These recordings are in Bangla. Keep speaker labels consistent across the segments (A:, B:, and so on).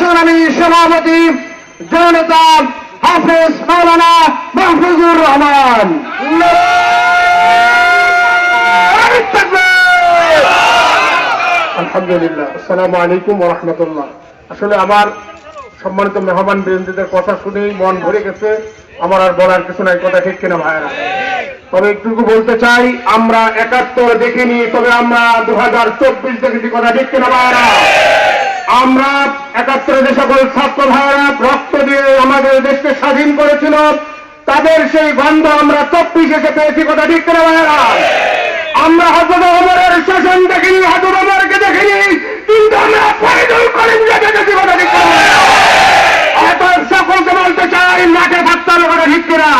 A: সংগ্রামী সভাপতি জনতা হাফেজ মৌলানা মাহফুজুর রহমান।
B: আলহামদুলিল্লাহ। আসসালামু আলাইকুম রহমতুল্লাহ। আসলে আমার সম্মানিত মেহমান বৃন্দদের কথা শুনেই মন ভরে গেছে। আমার আর বলার কিছু নাই, কথা ঠিক কিনা ভাইরা তবে একটুকু বলতে চাই, আমরা একাত্তর দেখিনি তবে আমরা দু হাজার চব্বিশ দেখেছি, কথা ঠিক কিনা ভাইরা আমরা একাত্তরে সকল ছাত্র ভাইরা রক্ত দিয়ে আমাদের দেশকে স্বাধীন করেছিল, তাদের সেই গন্ধ আমরা চব্বিশ এসে পেয়েছি কথা ঠিক কিনা ভাইরা আমরা হজরত ওমরের শাসন দেখিনি হজরত ওমরকে দেখিনি, কিন্তু আমরা ফয়দুল করিম যেতে দেখি কথা ঠিক অতএব সকলকে বলতে চাই, মাঠে থাকতে হবে কথা ঠিক কিনা?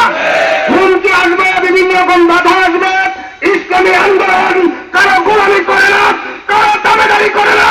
B: হুমকি আসবে, বিভিন্ন রকম বাধা আসবে, ইসলামী আন্দোলন কারও গোলামি করে না, কারও দাবেদারি করে না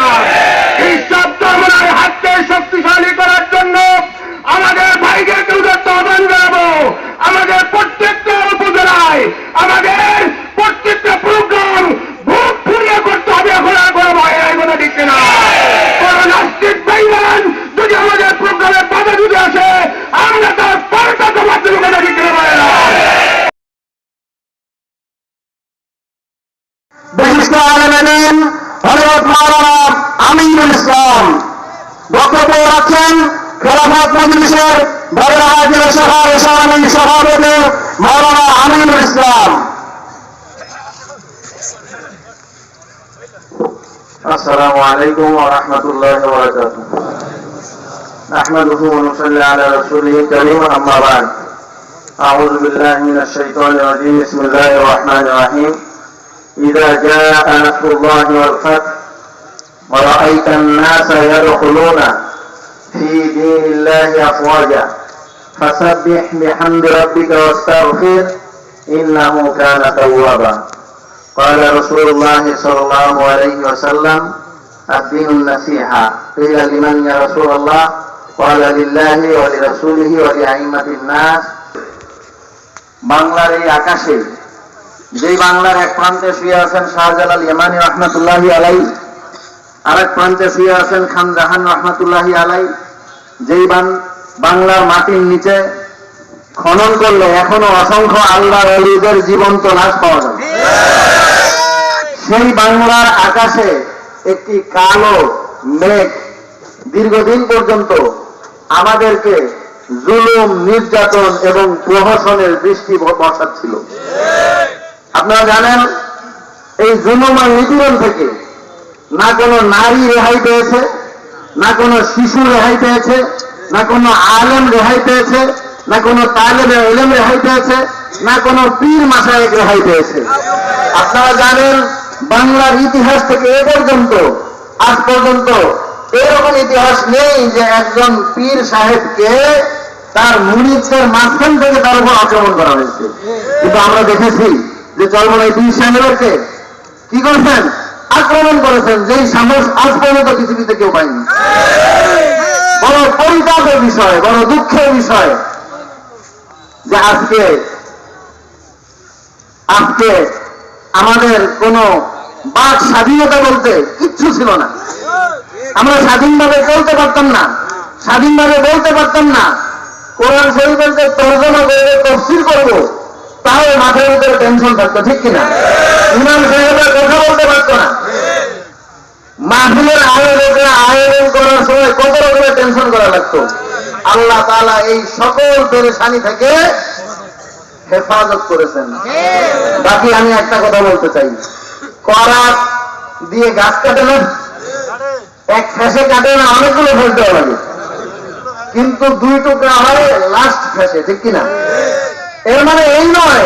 A: খেলাফত মজলিসের বড়রাহা জেলা শাখার ইসলামী সভাপতি মাওলানা আমিনুল ইসলাম
C: السلام عليكم ورحمة الله وبركاته نحمده ونصلي على رسوله الكريم أما بعد أعوذ بالله من الشيطان الرجيم بسم الله الرحمن الرحيم إذا جاء نصر الله والفتح ورأيت الناس يدخلون في دين الله أفواجا فسبح بحمد ربك واستغفر إنه كان توابا قال رسول الله صلى الله عليه وسلم الدين النصيحة قيل لمن يا رسول الله قال لله ولرسوله ولأئمة الناس বাংলার এই আকাশে যেই বাংলার এক প্রান্তে শুয়ে আছেন শাহজালাল ইমানি রহমতুল্লাহি আলাই আরেক প্রান্তে শুয়ে আছেন খান জাহান রহমতুল্লাহি আলাই। যেই বাংলার মাটির নিচে খনন করলে এখনও অসংখ্য আল্লাহ অলিদের জীবন্ত লাশ পাওয়া যাবে। সেই বাংলার আকাশে একটি কালো মেঘ দীর্ঘদিন পর্যন্ত আমাদেরকে জুলুম, নির্যাতন এবং প্রহসনের দৃষ্টি ব- বসাচ্ছিল। আপনারা জানেন, এই জুলুম আর নিপীড়ন থেকে না কোনো নারী রেহাই পেয়েছে, না কোনো শিশু রেহাই পেয়েছে, না কোনো আলেম রেহাই পেয়েছে, না কোনো তালেবে এলেম রেহাই পেয়েছে, না কোনো পীর মাসায়েক রেহাই পেয়েছে। আপনারা জানেন, বাংলার ইতিহাস থেকে এ পর্যন্ত, আজ পর্যন্ত এরকম ইতিহাস নেই যে একজন পীর সাহেবকে তার মুরিদদের মাঝখান থেকে তার উপর আক্রমণ করা হয়েছে। কিন্তু আমরা দেখেছি যে চলমান এই পীর সাহেবকে কি করেছেন? আক্রমণ করেছেন, যেই সাহস আজ পর্যন্ত পৃথিবীতে কেউ পায়নি। বড় পরিতাপের বিষয়, বড় দুঃখের বিষয় যে আজকে আজকে আমাদের কোন বাক স্বাধীনতা বলতে কিচ্ছু ছিল না। আমরা স্বাধীনভাবে চলতে পারতাম না, স্বাধীনভাবে বলতে পারতাম না। কোরআন শরীফের তর্জমা করে তফসিল করব তাও মাথার ভিতরে টেনশন থাকতো, ঠিক কিনা? ইমাম সাহেবের কথা বলতে পারতো না। মাহফিলের আয়োজকরা আয়োজন করার সময় কত রকমের টেনশন করা লাগতো? আল্লাহ তাআলা এই সকল পেরেশানি থেকে হেফাজত করেছেন। বাকি আমি একটা কথা বলতে চাই। করা দিয়ে গাছ কাটে না? এক ফেসে কাটে না, অনেকগুলো দেওয়া লাগে। কিন্তু দুই টুকরা হয় লাস্ট ফেসে, ঠিক কিনা? এর মানে এই নয়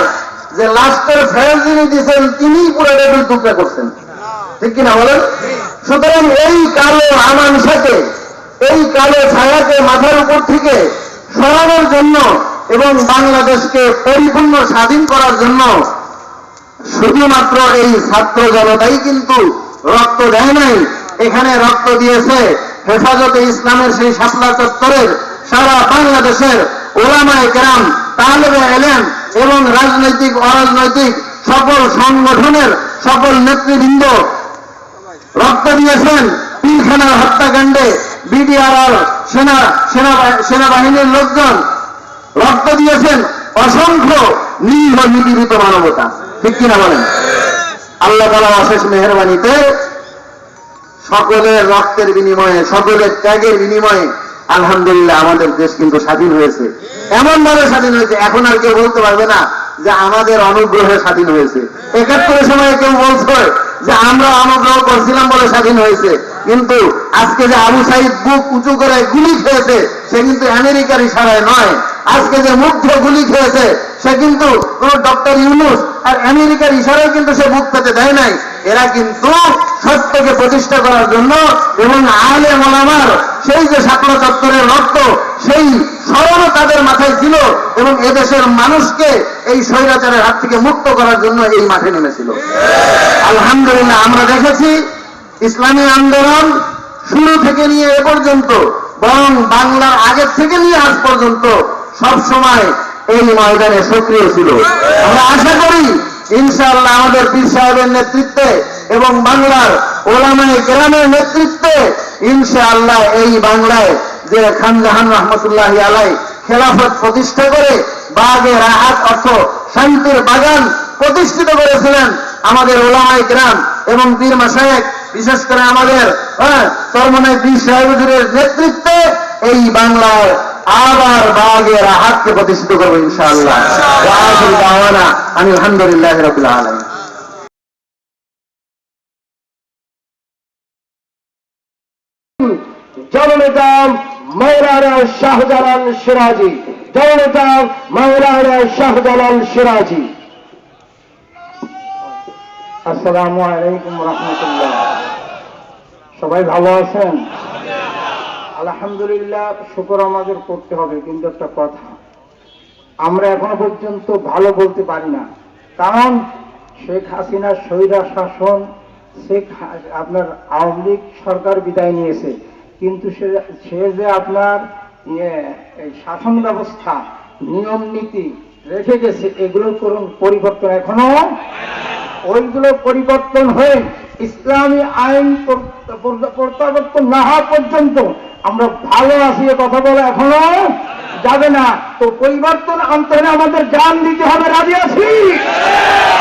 C: যে লাস্টের ফেস যিনি দিচ্ছেন তিনিই পুরো দুই টুকরা করছেন। ঠিক কিনা বলেন? সুতরাং এই কালো আমানসাকে এই কালো ছায়াকে মাথার উপর থেকে সরানোর জন্য এবং বাংলাদেশকে পরিপূর্ণ স্বাধীন করার জন্য শুধুমাত্র এই ছাত্র জনতাই কিন্তু রক্ত দেয় নাই। এখানে রক্ত দিয়েছে হেফাজতে ইসলামের সেই শাপলা চত্বরের সারা বাংলাদেশের ওলামায় কেরাম তালেবে এলেন এবং রাজনৈতিক, অরাজনৈতিক সকল সংগঠনের সকল নেতৃবৃন্দ রক্ত দিয়েছেন। পিলখানার হত্যাকাণ্ডে বিডিআর সেনা সেনা, সেনাবাহিনীর লোকজন রক্ত দিয়েছেন। অসংখ্য নিরীহ নিপীড়িত মানবতা। ঠিক কিনা বলেন? আল্লাহ তালা অশেষ মেহরবানিতে সকলের রক্তের বিনিময়ে, সকলের ত্যাগের বিনিময়ে আলহামদুলিল্লাহ, আমাদের দেশ কিন্তু স্বাধীন হয়েছে। এমন ভাবে স্বাধীন হয়েছে, এখন আর কেউ বলতে পারবে না যে আমাদের অনুগ্রহে স্বাধীন হয়েছে। একাত্তরের সময় কেউ বলছে যে আমরা অনুগ্রহ করছিলাম বলে স্বাধীন হয়েছে। কিন্তু আজকে যে আবু সাইদ বুক উঁচু করে গুলি খেয়েছে, সে কিন্তু আমেরিকার ইশারায় নয়। আজকে যে মুগ্ধ গুলি খেয়েছে, সে কিন্তু কোন ডক্টর ইউনুস আর আমেরিকার ইশারায় কিন্তু সে বুক পেতে দেয় নাই। এরা কিন্তু সত্যকে প্রতিষ্ঠা করার জন্য এবং আলে মোলামার সেই যে শাপলা চত্বরের রক্ত, সেই স্মরণও তাদের মাথায় ছিল এবং এদেশের মানুষকে এই স্বৈরাচারের হাত থেকে মুক্ত করার জন্য এই মাঠে নেমেছিল। আলহামদুলিল্লাহ, আমরা দেখেছি ইসলামী আন্দোলন শুরু থেকে নিয়ে এ পর্যন্ত, বরং বাংলার আগের থেকে নিয়ে আজ পর্যন্ত সব সময় এই ময়দানে সক্রিয় ছিল। আমরা আশা করি ইনশাআল্লাহ আমাদের পীর সাহেবের নেতৃত্বে এবং বাংলার ওলামায় গ্রামের নেতৃত্বে ইনশাআল্লাহ এই বাংলায় যে খানজাহান রহমতুল্লাহ আলাই খেলাফত প্রতিষ্ঠা করে বাগে রাহাত অর্থ শান্তির বাগান প্রতিষ্ঠিত করেছিলেন আমাদের ওলামাই গ্রাম এবং বীর মাসায়েক বিশেষ করে আমাদের হ্যাঁ চরমনায় বীর সাহেবের নেতৃত্বে এই বাংলার আবার বাগে রাহাতকে প্রতিষ্ঠিত করব ইনশাআল্লাহ। ওয়া আখিরু দাওয়ানা আনিল হামদুলিল্লাহি রাব্বিল আলামিন।
D: জননেতা মৌলানা শাহজালাল সিরাজি। জননেতা মৌলানা শাহজালাল সিরাজি। আসসালামু আলাইকুম রহমতুল্লাহ। সবাই ভালো আছেন? আলহামদুলিল্লাহ শুকর আমাদের করতে হবে কিন্তু একটা কথা। আমরা এখনও পর্যন্ত ভালো বলতে পারি না। কারণ শেখ হাসিনার স্বৈরা শাসন শেখ আপনার আওয়ামী লীগ সরকার বিদায় নিয়েছে। কিন্তু সে যে আপনার ইয়ে, শাসন ব্যবস্থা নিয়ম নীতি রেখে গেছে এগুলোর কোনো পরিবর্তন এখনও ওইগুলো পরিবর্তন হয়ে ইসলামী আইন প্র- প্র- প্রত্যাবর্তন না হওয়া পর্যন্ত আমরা ভালো আছি কথা বলে এখনও যাবে না। তো পরিবর্তন আনতে হলে আমাদের জান দিতে হবে, রাজি আছি?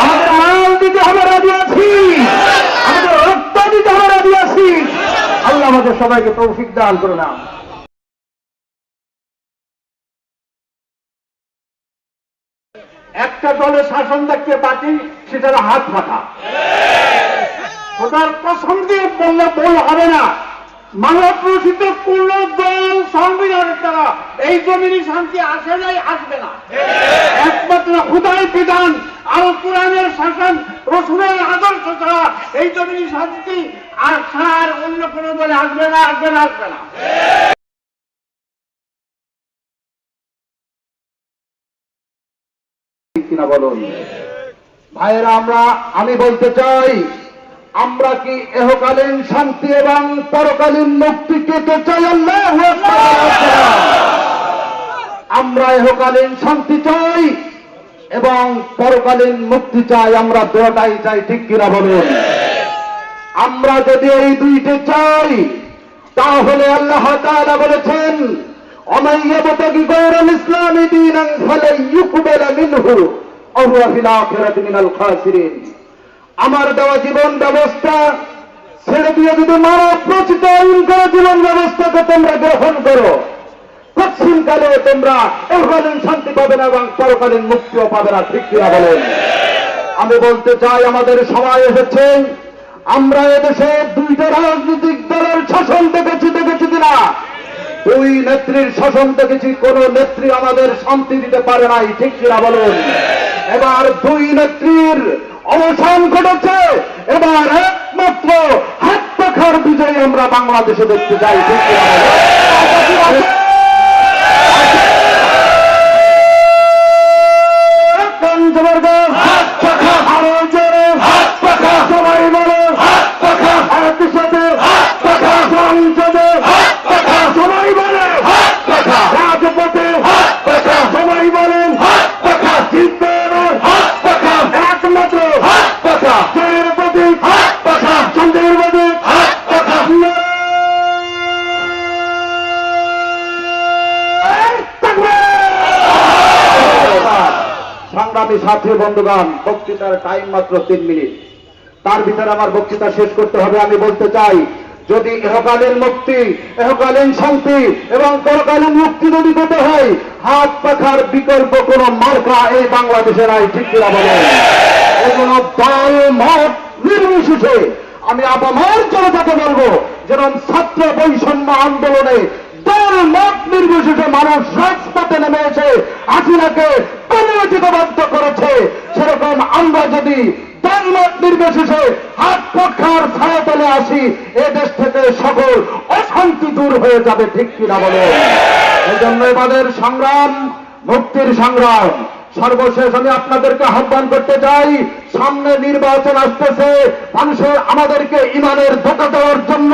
D: আমাদের মাল দিতে হবে, রাজি আছি? আমাদের রক্ত দিতে হবে, রাজি আছি? আল্লাহ আমাদের সবাইকে তৌফিক দান করে না একটা দলের শাসন দেখতে বাকি সেটা হলো হাত ফাটা। ওটার দিয়ে বললে বল হবে না। মানব রচিত কোন দল সংবিধানের দ্বারা এই জমিনে শান্তি আসে নাই, আসবে না। একমাত্র খুদাই বিধান আর কোরআনের শাসন, রসুলের আদর্শ ছাড়া এই জমিনে শান্তি আর অন্য কোনো দলে আসবে না আসবে না আসবে না। কিনা বলুন? ভাইয়েরা, আমরা, আমি বলতে চাই আমরা কি এহকালীন শান্তি এবং পরকালীন মুক্তি পেতে চাই? আল্লাহ আমরা এহকালীন শান্তি চাই এবং পরকালীন মুক্তি চাই। আমরা দোয়াটাই চাই, ঠিক কিনা বলে আমরা যদি এই দুইটে চাই, তাহলে আল্লাহ তাআলা বলেছেন অমাইয়াবতাকি ইসলামী দিন ফলে ইউকুবেলা মিনহু অহুয়া ফিল মিনাল খাসিরিন। আমার দেওয়া জীবন ব্যবস্থা ছেড়ে দিয়ে যদি মানব প্রচিত জীবন ব্যবস্থাকে তোমরা গ্রহণ করো পশ্চিমকালে তোমরা এহকালীন শান্তি পাবে না এবং পরকালীন মুক্তিও পাবে না, ঠিক কিনা বলেন আমি বলতে চাই, আমাদের সবাই এসেছে। আমরা এদেশে দুইটা রাজনৈতিক দলের শাসন দেখেছি দেখেছি কিনা? দুই নেত্রীর শাসন দেখেছি, কোন নেত্রী আমাদের শান্তি দিতে পারে নাই, ঠিক কিনা বলুন এবার দুই নেত্রীর অবসান ঘটেছে। এবার একমাত্র হাত পাখার বিজয় আমরা বাংলাদেশে দেখতে চাই। ঠিক সংগ্রামী সাথী বন্ধুগণ, বক্তৃতার টাইম মাত্র তিন মিনিট। তার ভিতরে আমার বক্তৃতা শেষ করতে হবে। আমি বলতে চাই, যদি এহকালীন মুক্তি, এহকালীন শান্তি এবং পরকালীন মুক্তি যদি পেতে হয়, হাত পাখার বিকল্প কোন মার্কা এই বাংলাদেশে নাই, ঠিক কিনা বলেন? এগুলো দল, মত নির্বিশেষে আমি আপামার জনতাকে বলব যেরকম ছাত্র বৈষম্য আন্দোলনে দল মত নির্বিশেষে মানুষ রাজপথে নেমে এসে হাসিনাকে বাধ্য করেছে। সেরকম আমরা যদি দল মত নির্বিশেষে হাত পক্ষার ছায়া তলে আসি, এ দেশ থেকে সকল অশান্তি দূর হয়ে যাবে, ঠিক কিনা বলে? এই জন্য এবারের সংগ্রাম, মুক্তির সংগ্রাম। সর্বশেষ আমি আপনাদেরকে আহ্বান করতে চাই, সামনে নির্বাচন আসতেছে, মানুষের আমাদেরকে ইমানের ধোকা দেওয়ার জন্য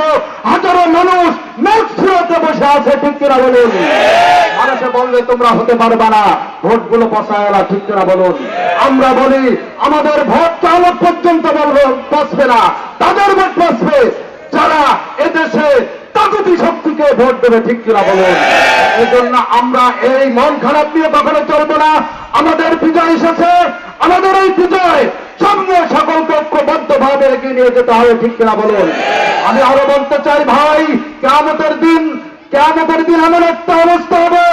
D: হাজারো মানুষ মেক্সিওতে বসে আছে, ঠিক কিনা বলুন? মানুষে বললে তোমরা হতে পারবে না, ভোটগুলো পচায়লা ঠিক কিনা বলুন? আমরা বলি, আমাদের ভোট চালক পর্যন্ত বলব, বসবে না, তাদের ভোট বসবে। যারা এদেশে তাগতি শক্তিকে ভোট দেবে, ঠিক কিনা বলুন? এই জন্য আমরা এই মন খারাপ নিয়ে কখনো চলবো না। আমাদের বিজয় এসেছে, আমাদের এই বিজয় সামনে সকলকে ঐক্যবদ্ধ ভাবে এগিয়ে নিয়ে যেতে হবে, ঠিক কিনা বলুন? আমি আরও বলতে চাই, ভাই কেমতের দিন কেমতের দিন এমন একটা অবস্থা হবে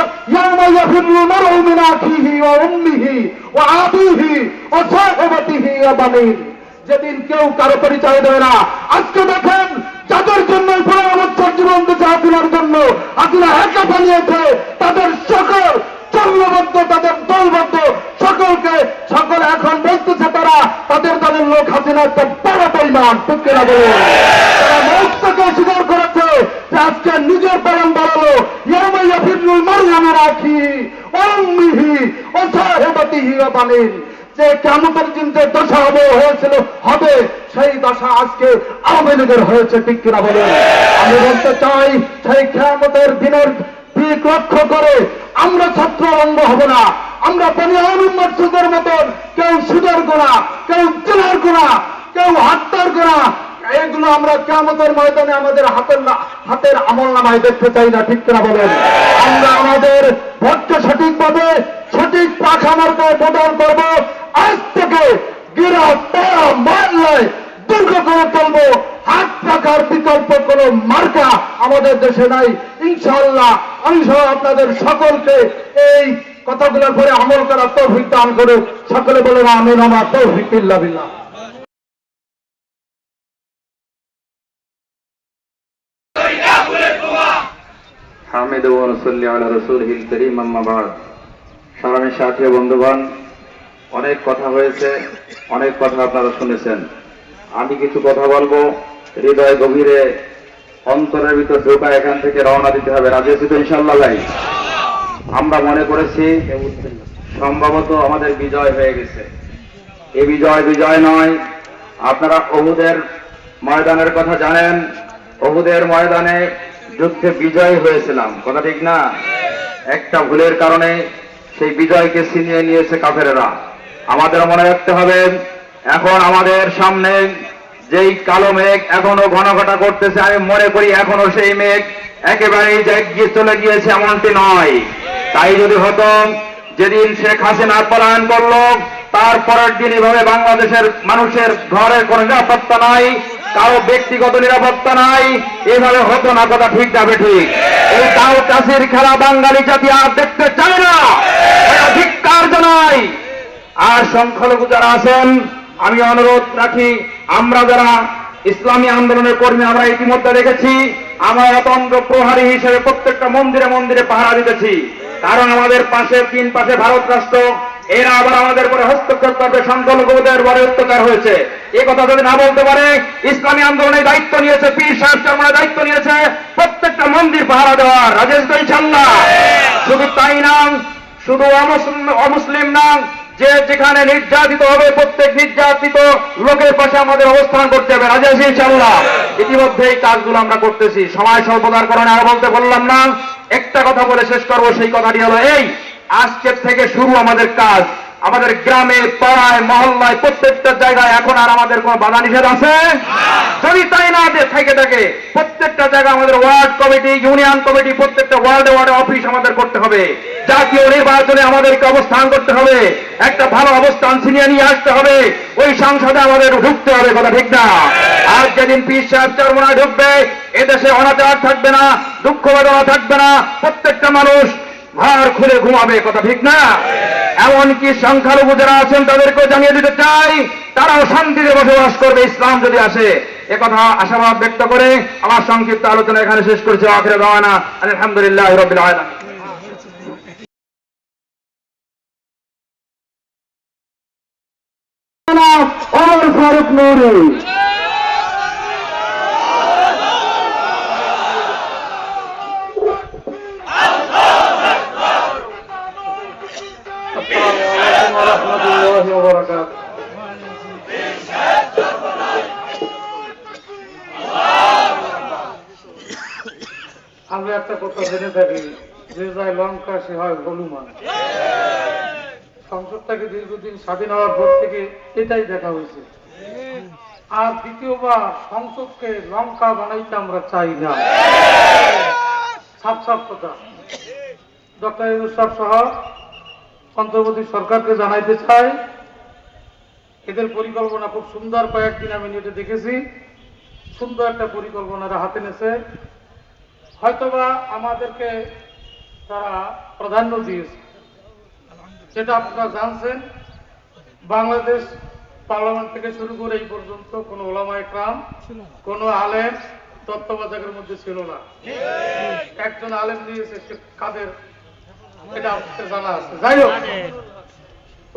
D: যেদিন কেউ কারও পরিচয় দেবে না। আজকে দেখেন যাদের জন্য পনেরো বছর জীবন দিতে জন্য হাসিনা একা বানিয়েছে। তাদের সকল চল্লবদ্ধ তাদের দলবদ্ধ সকলকে, সকল এখন বলতেছে তারা, তাদের দলের লোক হাসিনা একটা বড় পরিমাণ টুকেরা বলে। তারা করেছে যে আজকে নিজের পরম বাড়ালো। ইয়ামাইয়া ফিরুল যে কেমতের দিন যে দশা হবে হয়েছিল, হবে সেই দশা আজকে আওয়ামী লীগের হয়েছে, ঠিক কিনা বলে আমি বলতে চাই, সেই কেমতের দিনের দিক লক্ষ্য করে আমরা ছাত্র অঙ্গ হব না। আমরা বনিয়ানুর মসজিদের মতন কেউ সুদের গোনা, কেউ জেলার গোনা, কেউ হাত্তার গোনা। এগুলো আমরা কেমতের ময়দানে আমাদের হাতের হাতের আমল নামায় দেখতে চাই না, ঠিক কিনা বলেন? আমরা আমাদের ভোটকে সঠিকভাবে সঠিক পাখা মার্কায় প্রদান করব আজ থেকে গিরা পাড়া মারলায় দুর্গ করে তুলবো হাত পাখার বিকল্প কোন মার্কা আমাদের দেশে নাই। ইনশাআল্লাহ, আমি সহ আপনাদের সকলকে এই কথাগুলোর পরে আমল করার তৌফিক দান করে সকলে বলে আমিন, আমার তৌফিক ইল্লা বিল্লাহ।
E: হামিদ ও নসল্লি আলা রসুলহিল করিম, আম্মা বাদ। সালামের সাথী ও বন্ধুগণ অনেক কথা হয়েছে, অনেক কথা আপনারা শুনেছেন। আমি কিছু কথা বলব, হৃদয় গভীরে, অন্তরের ভিতর ঢোকা এখান থেকে রওনা দিতে হবে। রাজি আছি ইনশাল্লাহ ভাই? আমরা মনে করেছি সম্ভবত আমাদের বিজয় হয়ে গেছে। এ বিজয় বিজয় নয়। আপনারা অহুদের ময়দানের কথা জানেন। অহুদের ময়দানে যুদ্ধে বিজয় হয়েছিলাম। কথা ঠিক না? একটা ভুলের কারণে সেই বিজয়কে ছিনিয়ে নিয়েছে কাফেরেরা। আমাদের মনে রাখতে হবে, এখন আমাদের সামনে যেই কালো মেঘ এখনও ঘন ঘটা করতেছে, আমি মনে করি এখনও সেই মেঘ একেবারেই গিয়ে চলে গিয়েছে, এমনটি নয়। তাই যদি হতো, যেদিন শেখ হাসিনা পলায়ন করল তারপরের দিন এভাবে বাংলাদেশের মানুষের ঘরের কোনো নিরাপত্তা নাই, কারও ব্যক্তিগত নিরাপত্তা নাই, এভাবে হতো না কথা ঠিক যাবে ঠিক। এই তাও চাষির খেলা বাঙালি জাতি আর দেখতে চায় না ধিক্কার জানাই আর সংখ্যালঘু যারা আছেন আমি অনুরোধ রাখি আমরা যারা ইসলামী আন্দোলনের কর্মী আমরা ইতিমধ্যে দেখেছি আমরা অতন্ত্র প্রহারী হিসেবে প্রত্যেকটা মন্দিরে মন্দিরে পাহারা দিতেছি। কারণ আমাদের পাশে তিন পাশে ভারত রাষ্ট্র এরা আবার আমাদের উপরে হস্তক্ষেপ করবে সংখ্যালঘুদের বড় অত্যাচার হয়েছে। এ কথা যদি না বলতে পারে ইসলামী আন্দোলনের দায়িত্ব নিয়েছে পীর সাহেব চরমনের দায়িত্ব নিয়েছে প্রত্যেকটা মন্দির পাহারা দেওয়ার রাজেশ দই ইনশাল্লাহ শুধু তাই না শুধু অমুসলিম অমুসলিম না যে যেখানে নির্যাতিত হবে, প্রত্যেক নির্যাতিত লোকের পাশে আমাদের অবস্থান করতে হবে। রাজা চালুরা ইতিমধ্যে এই কাজগুলো আমরা করতেছি। সময় স্বল্পতার কারণে আর বলতে বললাম না। একটা কথা বলে শেষ করব, সেই কথাটি হলো এই, আজকের থেকে শুরু আমাদের কাজ। আমাদের গ্রামে, পাড়ায়, মহল্লায়, প্রত্যেকটা জায়গায় এখন আর আমাদের কোনো বাধা নিষেধ আছে? যদি তাই না যে থেকে থাকে, প্রত্যেকটা জায়গায় আমাদের ওয়ার্ড কমিটি, ইউনিয়ন কমিটি, প্রত্যেকটা ওয়ার্ডে ওয়ার্ডে অফিস আমাদের করতে হবে। জাতীয় নির্বাচনে আমাদেরকে অবস্থান করতে হবে। একটা ভালো অবস্থান ছিনিয়ে নিয়ে আসতে হবে। ওই সংসদে আমাদের ঢুকতে হবে, কথা ঠিক না? আর যেদিন পিস সাহেব চরমোনায় ঢুকবে, এদেশে অনাচার থাকবে না, দুঃখ বেদনা থাকবে না, প্রত্যেকটা মানুষ ভার খুলে ঘুমাবে কথা ঠিক না? এমনকি সংখ্যালঘু যারা আছেন, তাদেরকেও জানিয়ে দিতে চাই, তারাও শান্তিতে বসবাস করবে, ইসলাম যদি আসে। একথা আশাবাদ ব্যক্ত করে আমার সংক্ষিপ্ত আলোচনা এখানে শেষ করেছে, আখেরে রওয়ানা আলহামদুলিল্লাহ
F: ফারুক নুরি আসসালামু আলাইকুম ওয়া রাহমাতুল্লাহি ওয়া বারাকাতুহু আর দ্বিতীয়বার সংসদকে লঙ্কা বানাইতে আমরা চাই না। ডক্টর সহ অন্তর্বর্তী সরকারকে জানাইতে চাই, এদের পরিকল্পনা খুব সুন্দর। কয়েকদিন আমি নেটে দেখেছি, সুন্দর একটা পরিকল্পনারা হাতে নেছে হয়তোবা আমাদেরকে তারা প্রাধান্য দিয়েছে। যেটা আপনারা জানছেন। বাংলাদেশ পার্লামেন্ট থেকে শুরু করে এই পর্যন্ত কোন ওলামা একরাম কোন আলেম তত্ত্বাবধায়কের মধ্যে ছিল না। একজন আলেম দিয়েছে সে কাদের? এটা আপনাদের জানা আছে। যাই হোক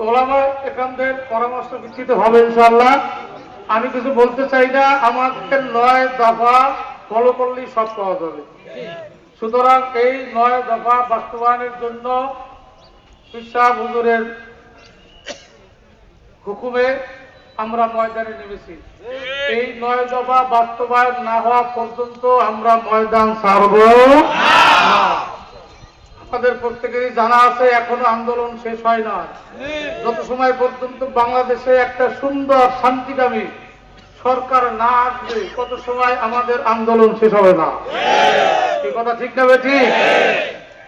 F: ওলামা একরামদের পরামর্শ ভিত্তিতে হবে ইনশাল্লাহ আমি কিছু বলতে চাই না আমাদের নয় দফা ফলো করলেই সব পাওয়া যাবে। সুতরাং এই নয় দফা বাস্তবায়নের জন্য বিশ্বাস হুজুরের হুকুমে আমরা ময়দানে নেমেছি। এই নয় দফা বাস্তবায়ন না হওয়া পর্যন্ত আমরা ময়দান না। আমাদের প্রত্যেকেরই জানা আছে, এখনও আন্দোলন শেষ হয় না যত সময় পর্যন্ত বাংলাদেশে একটা সুন্দর শান্তিকামী সরকার না আসবে কত সময় আমাদের আন্দোলন শেষ হবে না? এই কথা ঠিক না ঠিক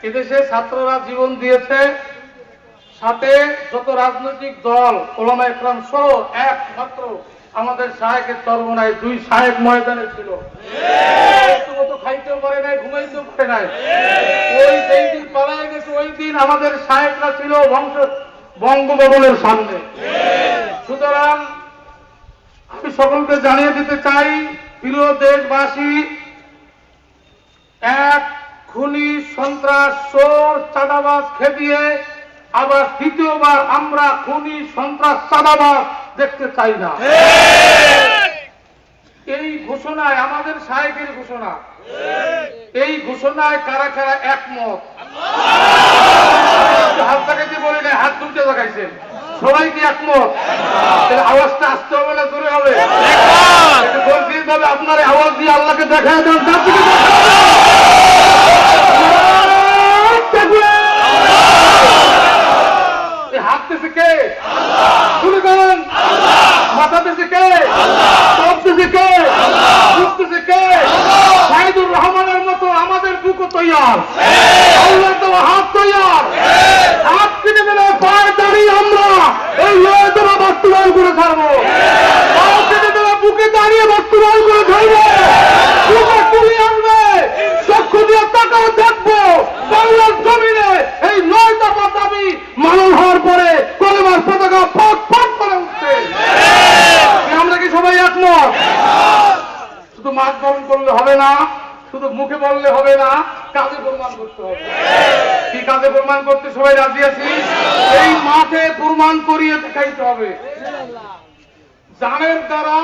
F: এদেশে ছাত্ররা জীবন দিয়েছে, সাথে যত রাজনৈতিক দল, ওলামা একরাম সহ একমাত্র আমাদের সাহেবের চরমনায় দুই সাহেব ময়দানে ছিল। আমাদের সাহেবরা ছিল বংশ বঙ্গভবনের সামনে। সুতরাং আমি সকলকে জানিয়ে দিতে চাই, প্রিয় দেশবাসী, এক খুনি সন্ত্রাস চোর চাঁদাবাজ খেপিয়ে আবার দ্বিতীয়বার আমরা খুনি সন্ত্রাস চাঁদাবাজ দেখতে চাই না। এই ঘোষণায় আমাদের সাহেবের ঘোষণা। এই ঘোষণায় কারা কারা একমত হাত দেখাইতে বলি না হাত তুলতে দেখাইছেন সবাই কি একমত তাহলে আওয়াজটা আসতে হবে না জোরে হবে একটু গর্বিত ভাবে আপনার আওয়াজ দিয়ে আল্লাহকে দেখা দেন জাতিকে এই হাঁটতেছে কে শুনে করেন মাথাতেছে কে চলতেছে কে উঠতেছে কে সাইদুর রহমানের মতো আমাদের বুকও তৈয়ার আল্লাহ তো হাত তৈয়ার হাত কিনে দিলে পায়ে দাঁড়িয়ে আমরা এই লয় তোমার বাস্তবায়ন করে ছাড়বো পায়ে কিনে দিলে বুকে দাঁড়িয়ে বাস্তবায়ন করে ধরবো বুকে তুলে আনবে চক্ষু দিয়ে তাকাও দেখব বাংলার জমিনে এই নয় দফা দাবি মানন হওয়ার পরে কলেমার পতাকা ফট ফট করে উঠছে। আমরা কি সবাই একমত? শুধু মাঠ বরণ করলে হবে না শুধু মুখে বললে হবে না কাজে প্রমাণ করতে হবে। কি কাজে প্রমাণ করতে সবাই রাজি আছি? এই মাঠে প্রমাণ করিয়ে দেখাইতে হবে। জানের দ্বারা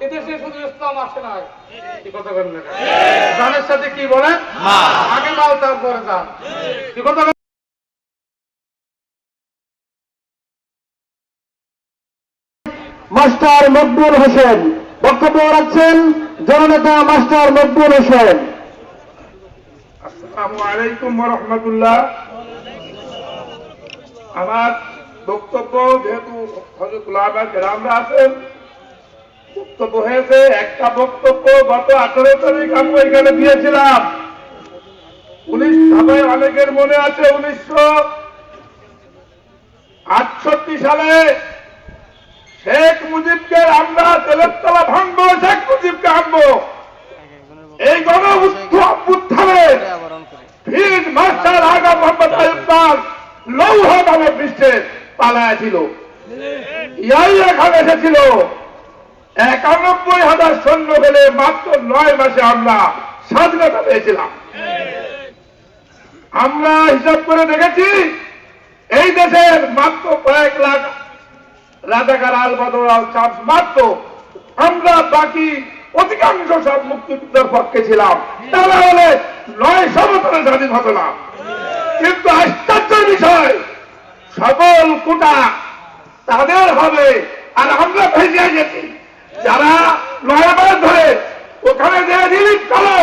F: এদেশে শুধু ইসলাম আসে নাই। কি কথা বলেন না জানের সাথে কি বলে? আগে মাল তারপরে যান কি কথা
D: মাস্টার মকবুল হোসেন বক্তব্য রাখছেন জননেতা মাস্টার মকবুল হোসেন।
F: আসসালামু আলাইকুম রহমতুল্লাহ। আমার
B: বক্তব্য যেহেতু হজরতুল্লাহ গ্রামরা আছেন বক্তব্য হয়েছে একটা বক্তব্য গত আঠারো তারিখ আমরা এখানে দিয়েছিলাম। উনিশ সবাই অনেকের মনে আছে উনিশশো আটষট্টি সালে শেখ মুজিবকে আমরা তেলেতলা ভাঙবো, শেখ মুজিবকে আনব। এই গণ উত্থানের ফিল্ড মাস্টার আগা মোহাম্মদ আয়ুব লৌহ নামে পৃষ্ঠে পালায় ছিল। ইয়াইয়া খান এসেছিল। একানব্বই হাজার সৈন্য পেলে মাত্র নয় মাসে আমরা স্বাধীনতা পেয়েছিলাম। আমরা হিসাব করে দেখেছি, এই দেশের মাত্র কয়েক লাখ রাজাকার আল বদরাল চান্স মাত্র আমরা বাকি অধিকাংশ সব মুক্তিযুদ্ধের পক্ষে ছিলাম। তারা হলে নয় সমতলে স্বাধীন হতো না। কিন্তু আশ্চর্যের বিষয়, সকল কোটা তাদের হবে আর আমরা ভেসে গেছি। যারা নয় ধরে, ওখানে যে রিলিফ খালো,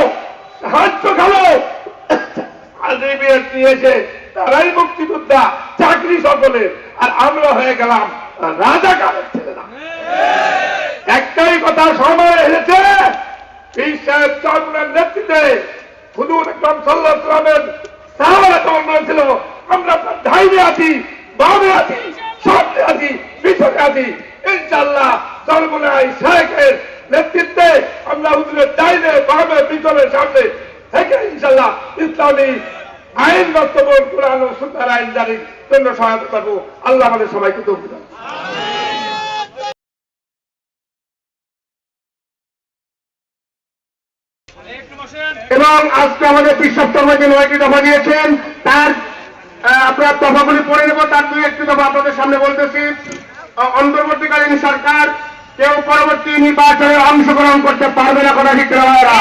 B: সাহায্য খালো নিয়েছে, তারাই মুক্তিযোদ্ধা, চাকরি সকলে আর আমরা হয়ে গেলাম রাজা কালের ছেলেরা একটাই কথা সময় এসেছে, পীর সাহেব চরমের নেতৃত্বে হুজুর একদম সাল্লাহ সাল্লামের সাহাবারা চরমান ছিল আমরা ধাইনে আছি, বামে আছি, সামনে আছি, পিছনে আছি ইনশাল্লাহ নেতৃত্বে আমরা হুজুরের ডাইনে, বামে সামনে থেকে ইনশাল্লাহ ইসলামী আইন বাস্তবন কোরআন সুন্দর আইন জারির জন্য সহায়তা করব। আল্লাহ আমাদের সবাইকে এবং আজকে আমাদের বিশ্বাস যে নয়টি দফা দিয়েছেন। তার আপনার দফাগুলি পড়ে নেব, তার দুই একটি দফা আপনাদের সামনে বলতেছি। অন্তর্বর্তীকালীন সরকার কেউ পরবর্তী নির্বাচনে অংশগ্রহণ করতে পারবে না কথা ঠিক না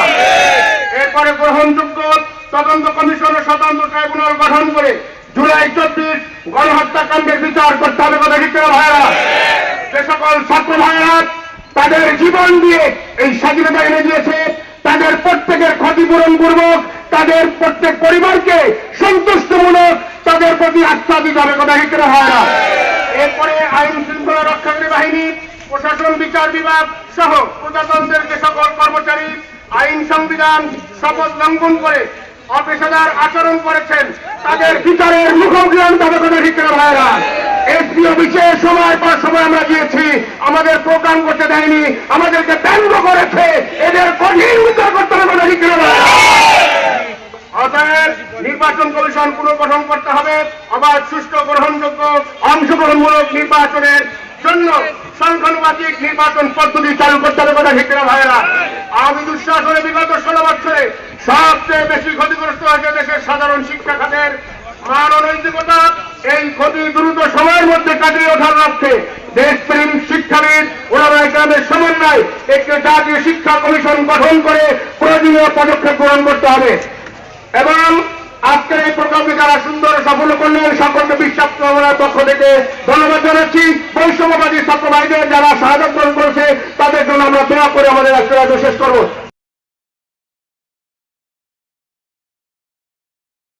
B: এরপরে গ্রহণযোগ্য তদন্ত কমিশন স্বতন্ত্র ট্রাইব্যুনাল গঠন করে জুলাই চব্বিশ গণহত্যাকাণ্ডের বিচার করতে হবে কথা না ভাইয়েরা? যে সকল ছাত্র ভাইয়েরা তাদের জীবন দিয়ে এই স্বাধীনতা এনে দিয়েছে, তাদের প্রত্যেকের ক্ষতিপূরণ পূর্বক তাদের প্রত্যেক পরিবারকে সন্তুষ্টমূলক তাদের প্রতি আস্থা দিতে হবে কথা না ভাইয়েরা? এরপরে আইন শৃঙ্খলা রক্ষাকারী বাহিনী প্রশাসন, বিচার বিভাগ সহ প্রজাতন্ত্রের যে সকল কর্মচারী আইন, সংবিধান শপথ লঙ্ঘন করে অপেশাদার আচরণ করেছেন তাদের বিচারের মুখোমুখি হবে কথা ঠিক ভাইরা এসপি অফিসে সময় পর সময় আমরা গিয়েছি, আমাদের প্রোগ্রাম করতে দেয়নি, আমাদেরকে ব্যঙ্গ করেছে, এদের কঠিন বিচার করতে হবে কথা ঠিক না ভাইরা নির্বাচন কমিশন পুনর্গঠন করতে হবে আবার সুষ্ঠু, গ্রহণযোগ্য, অংশগ্রহণমূলক নির্বাচনের জন্য সংখ্যানুপাতিক নির্বাচন পদ্ধতি চালু করতে হবে কথা ঠিক না ভাইয়েরা। আওয়ামী দুঃশাসনে বিগত ষোলো বছরে সবচেয়ে বেশি ক্ষতিগ্রস্ত হয়েছে দেশের সাধারণ শিক্ষা খাতের মান ও নৈতিকতা এই ক্ষতি দ্রুত সময়ের মধ্যে কাটিয়ে ওঠার লক্ষ্যে দেশপ্রেম শিক্ষাবিদ ওনারা গ্রামের সমন্বয় একটি জাতীয় শিক্ষা কমিশন গঠন করে প্রয়োজনীয় পদক্ষেপ গ্রহণ করতে হবে। এবং আজকের এই প্রকল্পে যারা সুন্দর সফল করলেন, সকলকে বিশ্বাস কামনার পক্ষ থেকে ধন্যবাদ জানাচ্ছি। বৈষম্যবাদী ছাত্র ভাইদের যারা সাহায্য গ্রহণ করেছে, তাদের জন্য আমরা দোয়া করে আমাদের আজকের শেষ করব।